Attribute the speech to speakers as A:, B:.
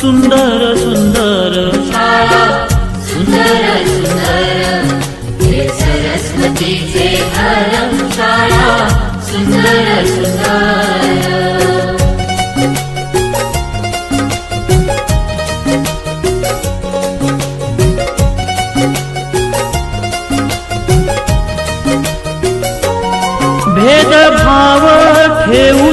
A: सुंदर सुंदर शाळा सुंदर सुंदर हे सरस्वतीचे घर शाळा सुंदर सुंदर भेदभाव ठेवू